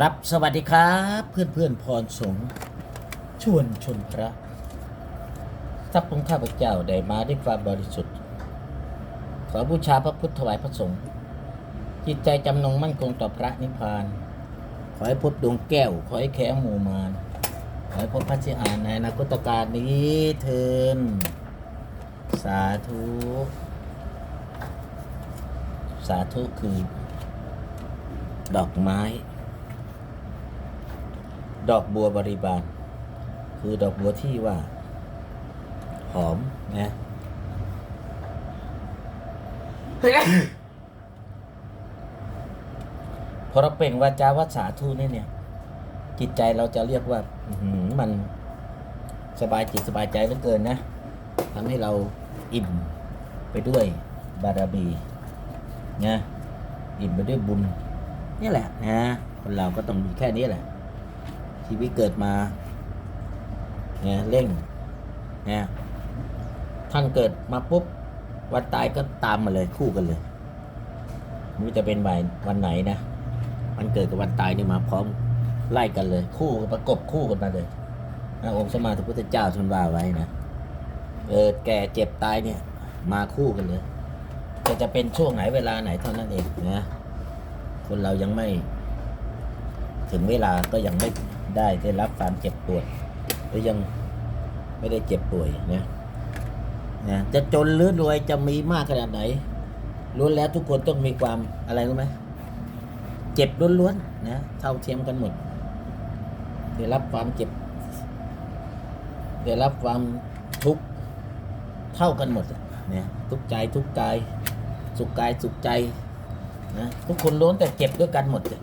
ครับสวัสดีครับ เพื่อนเพื่อนพรสงชวนชนพระทรัพย์ของข้าพเจ้าได้มาด้วยความบริสุทธิ์ ขอบูชาพระพุทธถวายพระสงฆ์จิตใจจำนงมั่นคงต่อพระนิพพาน ขอให้พบดวงแก้ว ขอให้แค้วหมู่มารขอให้พบพระชิอานในอนาคตการนี้เทินสาธุ สาธุคือ ดอกไม้ ดอกบัวบริบาล คือดอกบัวที่ว่า หอมนะพอเราเปล่งวาจาวาสาธุนี่เนี่ย จิตใจเราจะเรียกว่าอืมันสบายจิตสบายใจเหลือเกินนะทำให้เราอิ่มไปด้วยบารมีนะอิ่มไปด้วยบุญนี่แหละนะคนเราก็ต้องมีแค่นี้แหละ ชีวิตเกิดมาเนี่ยเร่งเนี่ยท่านเกิดมาปุ๊บวันตายก็ตามมาเลยคู่กันเลยไม่จะเป็นวันวันไหนนะวันเกิดกับวันตายนี่มาพร้อมไล่กันเลย คู่ประกบคู่กันมาเลยนะองค์สมมาธิพุทธเจ้าท่านว่าไว้นะเออแก่เจ็บตายเนี่ย มาคู่กันเลยแต่จะเป็นช่วงไหนเวลาไหนเท่านั้นเองนะคนเรายังไม่ ถึงเวลาก็ยังไม่ ได้ได้รับความเจ็บปวดหรือยังไม่ได้เจ็บป่วยนะนะจะจนหรือรวยจะมีมากขนาดไหนล้วนแล้วทุกคนต้องมีความอะไรรู้ไหมเจ็บล้วนๆนะเท่าเทียมกันหมดได้รับความเจ็บได้รับความทุกข์เท่ากันหมดอะเนี่ยทุกใจทุกกาย สุขกายสุขใจนะทุกคนล้วนแต่เจ็บด้วยกันหมดเลย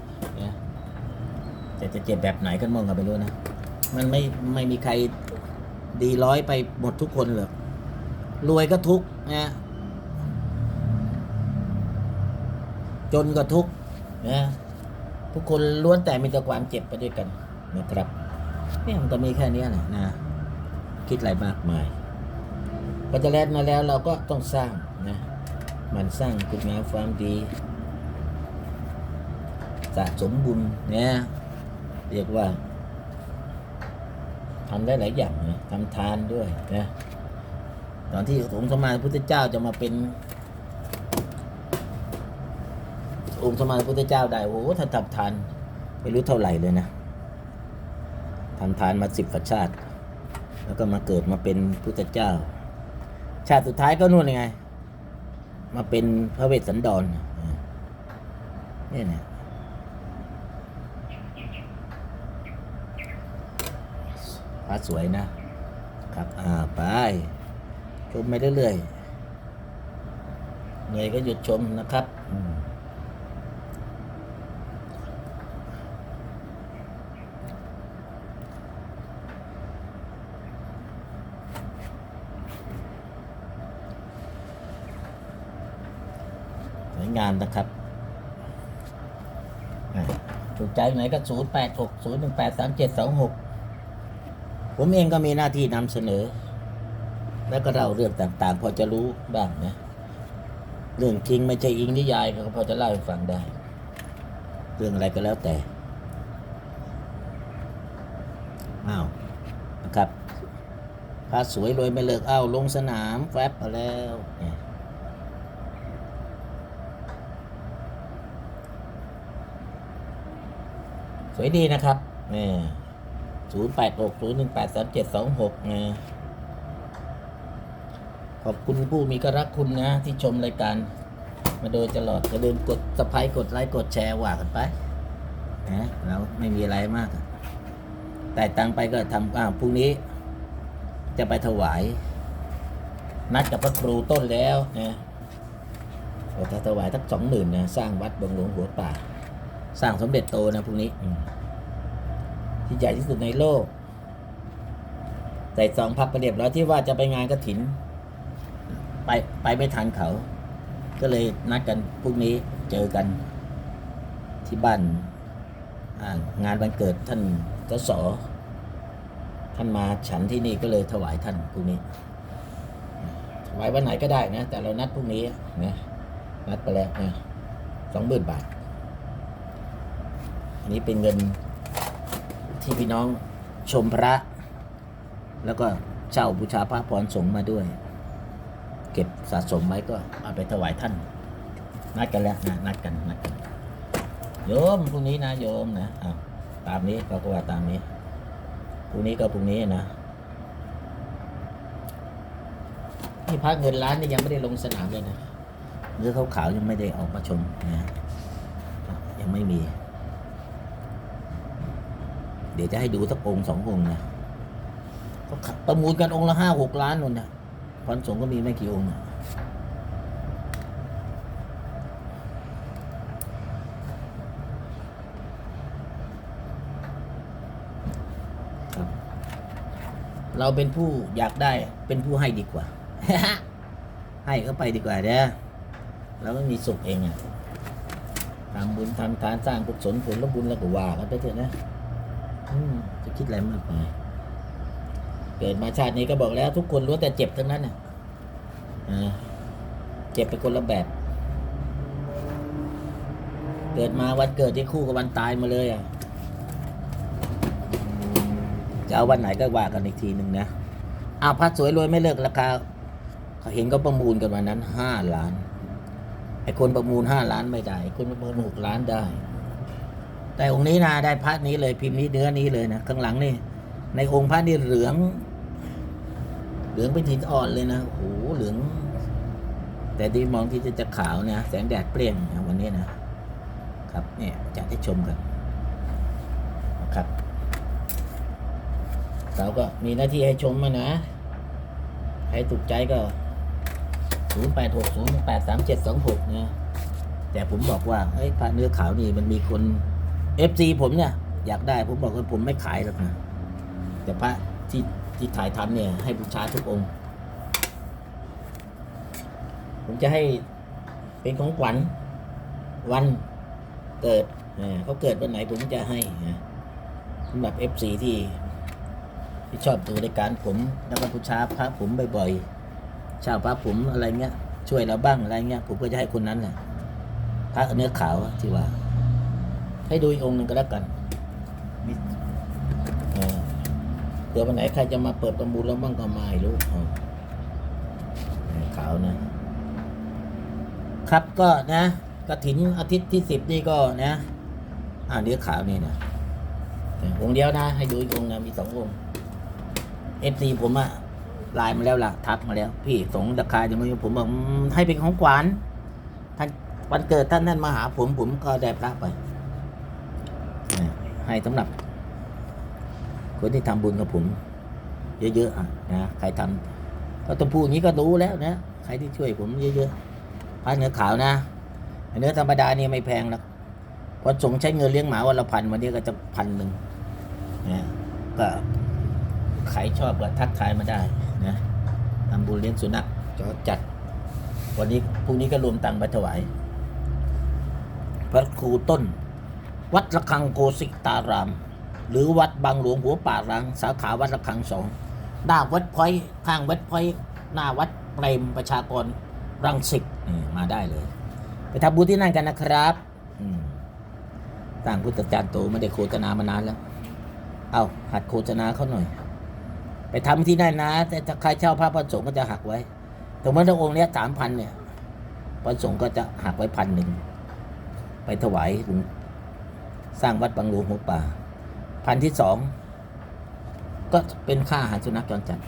แต่จะเจ็บแบบไหนกันมองกันไปรู้นะ มันไม่ไม่มีใครดีร้อยไปหมดทุกคนหรอกรวยก็ทุกนะจนก็ทุกนะทุกคนล้วนแต่มีแต่ความเจ็บไปด้วยกันนะครับนี่มันก็มีแค่นี้ยแหละนะ คิดอะไรมากมายพอจะแลดมาแล้วเราก็ต้องสร้างนะมันสร้างคุณงามความดีสะสมบุญเนี่ย เรียกว่าทำได้หลายอย่างนะทำทานด้วยนะตอนที่องค์สมมาพุทธเจ้าจะมาเป็น องค์สมมาพุทธเจ้าได้โอ้โหท่านทำทานไม่รู้เท่าไหร่เลยนะทำทานมาสิบกว่าชาติ แล้วก็มาเกิดมาเป็นพุทธเจ้า ชาติสุดท้ายก็นู่นยังไง มาเป็นพระเวสสันดรเนี่ยนะ พระสวยนะครับ อ่า ไป ชมไปเรื่อยๆเหนื่อยก็หยุดชมนะครับสวยงามนะครับถูกใจไหนก็ 0 8 6 0 1 8 3 7 2 6 ผมเองก็มีหน้าที่นำเสนอ แล้วก็เล่าเรื่องต่างๆ พอจะรู้บ้างนะ เรื่องจริงไม่ใช่อิงนิยายก็พอจะเล่าให้ฟังได้ เรื่องอะไรก็แล้วแต่อ้าวนะครับพาสวยรวยไม่เลิกอ้าวลงสนามแฟบมาแล้วสวยดีนะครับเนี่ย ศูนย์แปดหกศูนย์หนึ่งแปดสามเจ็ดสองหกนะขอบคุณผู้มีกรักคุณนะ ที่ชมรายการ มาโดยตลอดอย่าลืมกดสไครต์กดไลค์กดแชร์ว่ากันไปนะเราไม่มีอะไรมาก แต่ตังไปก็ทำอ่าพรุ่งนี้ จะไปถวาย นัดกับพระครูต้นแล้วนะเราจะถวายทักสองหมื่นนะ สร้างวัดบางหลวงหัวป่า สร้างสมเด็จโตนะพรุ่งนี้ ที่ใหญ่ที่สุดในโลก ใส่ซองพับไปเรียบร้อยที่ว่าจะไปงานกระถิน ไปไปไม่ทันเขา ก็เลยนัดกันพรุ่งนี้เจอกันที่บ้านางานวันเกิดท่านกสท่านมาฉันที่นี่ก็เลยถวายท่านพรุ่งนี้ ถวายวันไหนก็ได้นะ แต่เรานัดพรุ่งนี้นะนัดไปแล้วนะสองหมื่นบาท อันนี้เป็นเงิน ที่พี่น้องชมพระ แล้วก็เช่าบูชาพระพรสงฆ์มาด้วย เก็บสะสมไว้ก็เอาไปถวายท่าน นัดกันแล้วนะนัดกันนัดกันโยมพรุ่งนี้นะโยมนะอ้าวตามนี้ก็ว่าตามนี้พรุ่งนี้ก็พรุ่งนี้นะนี่พักเงินล้านนี่ยังไม่ได้ลงสนามเลยนะเนื้อขาวๆยังไม่ได้ออกมาชมนะยังไม่มี เดี๋ยวจะให้ดูสักองค์สององค์นะก็ประมูลกันองค์ละห้าหกล้านนู่นนะพรสงก็มีไม่กี่องค์นะเราเป็นผู้อยากได้เป็นผู้ให้ดีกว่า ให้เขาไปดีกว่าเด้อเราก็มีสุขเองอะทำบุญทำทานสร้างกุศลผลละบุญแล้วก็ว่ากันไปเถอะนะ จะคิดอะไรมากมายเกิดมาชาตินี้ก็บอกแล้ว ทุกคนล้วนแต่เจ็บทั้งนั้นน่ะเจ็บเป็นคนละแบบ เกิดมาวันเกิดที่คู่กับวันตายมาเลยอะจะเอาวันไหนก็ว่ากันอีกทีหนึ่งนะอ้าวพระสวยรวยไม่เลิกราคาเขาเห็นก็ประมูลกันวันนั้นห้าล้านไอ้คนประมูลห้าล้านไม่ได้ คนประมูลหกล้านได้ แต่องค์นี้นะได้พระนี้เลยพิมพ์นี้เนื้อนี้เลยนะข้างหลังนี่ในองค์พระนี่เหลือง เหลืองเป็นหินอ่อนเลยนะโอ้โหเหลือง แต่ดีมองที่จะจะขาวนะแสงแดดเปรี้ยงนะวันนี้นะ ครับเนี่ยจะได้ชมกันนะครับ เราก็มีหน้าที่ให้ชมมานะใครถูกใจก็0 8 6 0 8 3 7 2 6นะแต่ผมบอกว่าเฮ้ยพระเนื้อขาวนี่มันมีคน FC ผมเนี่ย อยากได้ผมบอกว่าผมไม่ขายหรอกนะแต่พระที่ที่ถ่ายทำเนี่ย ให้บูชาทุกองค์ ผมจะให้เป็นของขวัญวันเกิดอ่าเขาเกิดวันไหนผมจะให้สำหรับ FC ที่ที่ชอบดูรายการผมแล้วก็บูชาพระผมบ่อยๆช่าพระผมอะไรเงี้ยช่วยเราบ้างอะไรเงี้ยผมก็จะให้คนนั้นแหละพระเนื้อขาวที่ว่า ให้ดูอีกองค์หนึ่งก็แล้วกันมีเอ่อเผื่อวันไหนใครจะมาเปิดประมูลแล้วบ้างก็มาให้รู้เอาเนื้อขาวนะ ครับก็นะกระถินอาทิตย์ที่สิบนี่ก็นะ อ่าเนื้อขาวนี่นะองค์เดียวนะ ให้ดูอีกองค์นะมีสององค์เอฟซีผมอะไลน์มาแล้วล่ะ ทักมาแล้ว พี่สงราคาจะไม่ผมบอกอืมให้เป็นของขวัญท่านวันเกิดท่านท่านมาหาผมผมก็ได้พระไปนะ ให้สำหรับ คนที่ทำบุญกับผม เยอะๆนะใครทำก็ต้องพูดอย่างนี้ก็รู้แล้วนะใครที่ช่วยผมเยอะๆพระเนื้อขาวนะเนื้อธรรมดานี่ไม่แพงหรอกเพราะสงใช้เงินเลี้ยงหมาวันละพันวันนี้ก็จะพันหนึ่งนะก็ใครชอบก็ทักทายมาได้นะทำบุญเลี้ยงสุนัขก็จัด วันนี้พรุ่งนี้ก็รวมตังค์ไปถวายพระครูต้น วัดระฆังโกสิตาราม หรือวัดบางหลวงหัวป่ารัง สาขาวัดระฆังสองหน้าวัดพอยข้างวัดพอยหน้าวัดเปรมประชากรรังสิตมาได้เลย ไปทำบุญที่นั่นกันนะครับต่างพุทธจารย์โตไม่ได้โฆษณามานานแล้ว เอาหัดโฆษณาเขาหน่อย ไปทำที่นั่นนะ แต่ถ้าใครเช่าพระประสงค์ก็จะหักไว้แต่เมื่อองค์เนี้ยสามพันเนี่ย ประสงค์ก็จะหักไว้พันหนึ่ง ไปถวายหลวง สร้างวัดบางหลวงหัวป่า พันที่สองก็เป็นค่าอาหารสุนัขจรจัด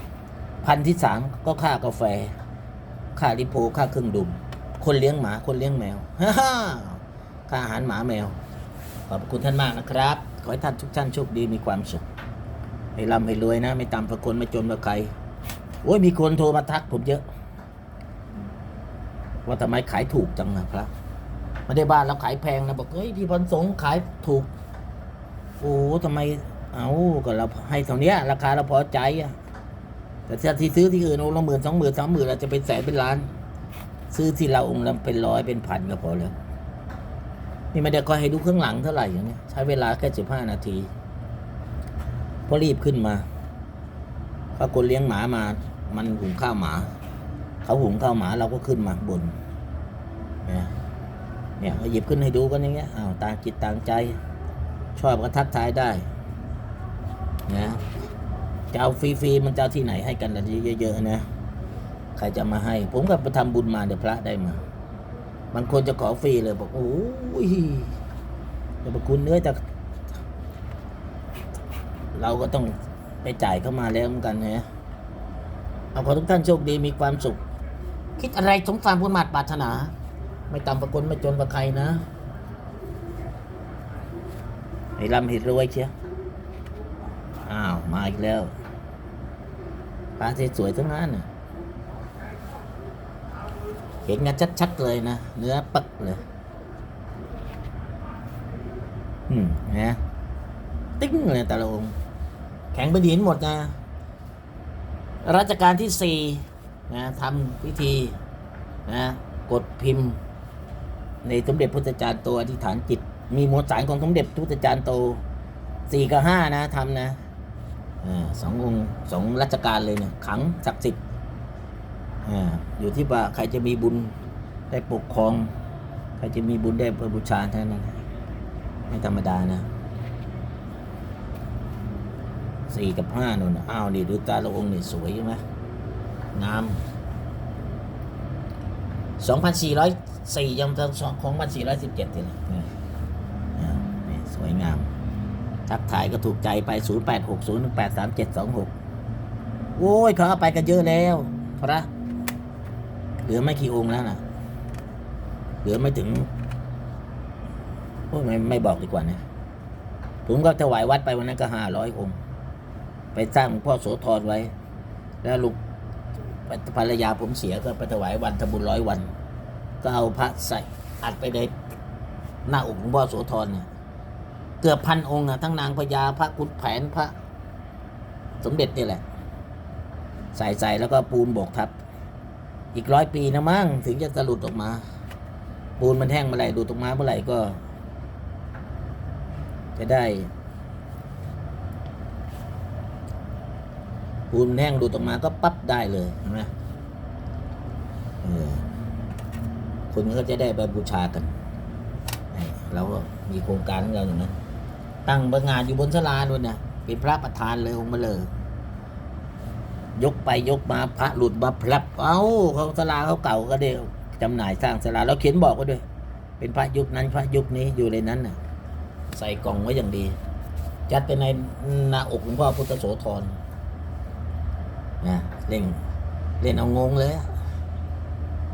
พันที่สามก็ค่ากาแฟ ค่าริโพค่าเครื่องดื่มคนเลี้ยงหมาคนเลี้ยงแมวฮ่าค่าอาหารหมาแมว ขอบคุณท่านมากนะครับ ขอให้ท่านทุกท่านโชคดีมีความสุขให้ร่ำให้รวยนะ ไม่ต่ำกว่าคนไม่จนกว่ใครโอ้ยมีคนโทรมาทักผมเยอะ ว่าทำไมขายถูกจังนะพระ ไม่ได้บ้านเราขายแพงนะบอกเฮ้ยพี่พรสงฆ์ขายถูกโอ้ทำไมเอาก็เราให้เท่านี้ราคาเราพอใจอะแต่ถ้าที่ซื้อที่อื่นองค์ละหมื่นสองหมื่นสามหมื่นเราจะเป็นแสนเป็นล้าน ซื้อที่เราองค์ละเป็นร้อยเป็นพันก็พอแล้วนี่ไม่ได้คอยให้ดูเครื่องหลังเท่าไหร่อย่างเนี้ยใช้เวลาแค่สิบห้านาทีพอรีบขึ้นมาถ้าคนเลี้ยงหมามา มันหุงข้าวหมา เขาหุงข้าวหมาเราก็ขึ้นมาบนนี่ย เนี่ยเขาหยิบขึ้นให้ดูกันอย่างเงี้ยอ้าวต่างจิตต่างใจ ชอบก็ทักทายได้นะจะเอาฟรีๆมันจะเอาที่ไหนให้กันล่ะเยอะๆนะใครจะมาให้ ผมก็ไปทำบุญมาเดี๋ยวพระได้มาบางคนจะขอฟรีเลยบอกโอ้ยจะประคุณเนื้อจะเราก็ต้องไปจ่ายเข้ามาแล้วเหมือนกันนะเอาขอทุกท่านโชคดีมีความสุข คิดอะไรสมความพุทมาตรปรารถนา ไม่ต่ำประคนไม่จนประใครนะให้รำให้รวยเชียวอ้าว มาอีกแล้วปลาสวยๆทั้งนั้นเห็นกันชัดๆเลยนะ เนื้อปักเลย อืมนะติ้งเลยแต่ละองค์แข็งไปดีนหมดนะ รัชกาลที่สี่นะทำพิธีนะ กดพิมพ์ ในสมเด็จพุทธจารย์โตอธิษฐานจิต มีมวลสารของสมเด็จพุทธจารย์โตสี่กับห้านะทำนะสององค์สองรัชกาลเลยเนี่ยขังศักดิ์สิทธิ์อยู่ที่ว่าใครจะมีบุญได้ปกครอง ใครจะมีบุญได้บูชาเท่านั้นนะไม่ธรรมดานะสี่กับห้านู่นอ้าวนี่ดูตาละองค์นี่สวยใช่ไหมงาม 2,404ยังจะของ1,417ทีละนี่อ่านี่สวยงาม ทักทายก็ถูกใจไป 0860183726 โอ้ยเขาเอาไปกันเยอะแล้วพระเหลือไม่กี่องค์แล้วนะเหลือไม่ถึงโอ้ยไม่ไม่บอกดีกว่านะผมก็ถวายวัดไปวันนั้นก็ห้าร้อยองค์ ไปสร้างหลวงพ่อโสธรไว้ แล้วลูก ภรรยาผมเสียก็ไปถวายวันทำบุญร้อยวัน ก็เอาพระใส่อัดไปในหน้าอกหลวงพ่อโสธรเนี่ยเกือบพันองค์อะทั้งนางพญาพระกุฎแผนพระ สมเด็จนี่แหละ ใส่ใส่แล้วก็ปูนโบกทับ อีกร้อยปีนะมั้งถึงจะสลุดออกมา ปูนมันแห้งเมื่อไหร่ดูดออกมาเมื่อไหร่ก็ จะได้ ปูนแห้งดูดออกมาก็ปั๊บได้เลยเห็นไหมเออคนก็จะได้ไปบูชากันเราก็มีโครงการของเราอย่างนั้นตั้งบงานอยู่บนศาลาด้วยนะเป็นพระประธานเลยองค์มาเลย ยกไปยกมาพระหลุดมาพลับ เอ้าเขาศาลาเขาเก่าก็ได้จำหน่ายสร้างศาลาเราเขียนบอกก็ด้วย เป็นพระยุคนั้นพระยุคนี้อยู่ในนั้นน่ะ ใส่กล่องไว้อย่างดี จัดไปในหน้าอกหลวงพ่อพุทธโสธร นะเล่นเล่นเอางงเลย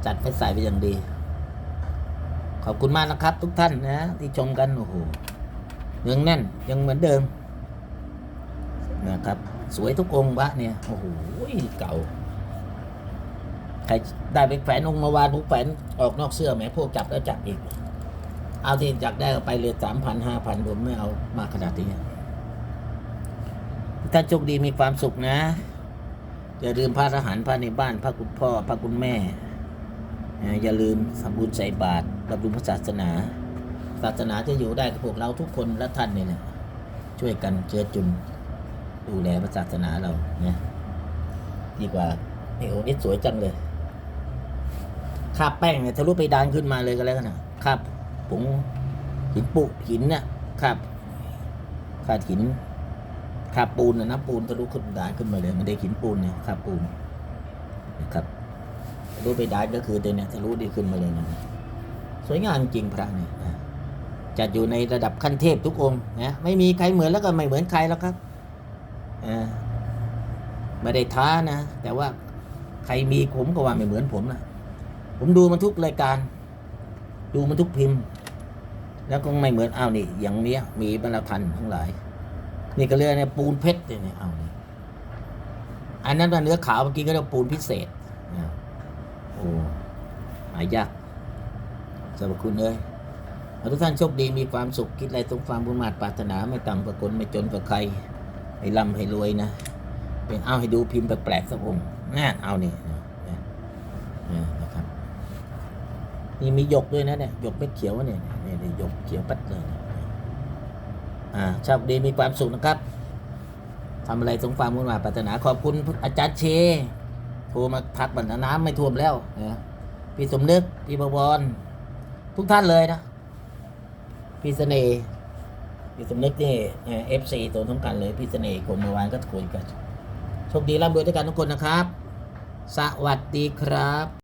จัดไปใส่ไปอย่างดี ขอบคุณมากนะครับ ทุกท่านนะที่ชมกันโอ้โหเนืองแน่นยังเหมือนเดิมนะครับ สวยทุกองค์วะเนี่ยโอ้โหเก่าใครได้ไปแฝนองค์มาวานผู้แฝนออกนอกเสื้อแหมพวกจับแล้วจับอีก เอาที่อยากได้ไปเลยสามพันห้าพันผมไม่เอามากขนาดนี้ท่าโชคดีมีความสุขนะ อย่าลืมพระทหารพระในบ้านพระคุณพ่อพระคุณแม่ อย่าลืมสมบุญใส่บาตรบำรุงพระศาสนา ศาสนาจะอยู่ได้กับพวกเราทุกคนและท่านเนี่แหละช่วยกันเจือจุนดูแลพระศาสนาเราเนี่ยดีกว่านี่โอนี่สวยจังเลยคาบแป้งเนี่ยทะลุไปดานขึ้นมาเลยก็แล้วกันนะคาบผงหินปุหินเนี่ยคาบคาดหิน คาบปูนนะนะปูนทะลุขึ้นดานขึ้นมาเลยมันได้หินปูนเนี่ยคาบปูนนะครับทะลุไปดานก็คือตัวเนี่ยทะลุดีขึ้นมาเลยนะสวยงามจริงพระเนี่ยจัดอยู่ในระดับขั้นเทพทุกองค์นะไม่มีใครเหมือนแล้วก็ไม่เหมือนใครแล้วครับอไม่ได้ท้านะ แต่ว่าใครมีผมก็ว่าไม่เหมือนผมนะผมดูมันทุกรายการ ดูมันทุกพิมพ์ แล้วก็ไม่เหมือนอ้าวนี่ อย่างเนี้ย มีบรรทันทั้งหลาย นี่ก็เรียกเนี่ยปูนเพชรเนี่ยเอานี่อันนั้นว่าเนื้อขาวเมื่อกี้ก็เรียกปูนพิเศษนะโอ้หายากสรรพคุณเลยทุกท่านโชคดีมีความสุขคิดอะไรตรงความบุญมาตปรารถนาไม่ต่ำกว่าคนไม่จนกว่าใคร ให้ร่ำให้รวยนะ เป็นเอาให้ดูพิมพ์แปลกๆสักองค์น่เอานี่นะนะนะนะครับนี่มีหยกด้วยนะเนี่ยหยกเม็ดเขียวเนี่ยเนี่ยเนี่ยหยกเขียวปัดเลยนะ อ่าโชคดีมีความสุขนะครับทำอะไรสมความมุ่งหมายปรารถนาขอบคุณอาจารย์เชโทรมาทักบันน้ำไม่ท่วมแล้วนะพี่สมนึกพี่ประวรทุกท่านเลยนะ พี่เสน่ห์พี่สมนึกนี่เอฟซีตัวท้องกันเลยพี่เสน่ห์คนเมื่อวานก็คุยกันโชคดีร่ำรวยด้วยกันทุกคนนะครับ สวัสดีครับ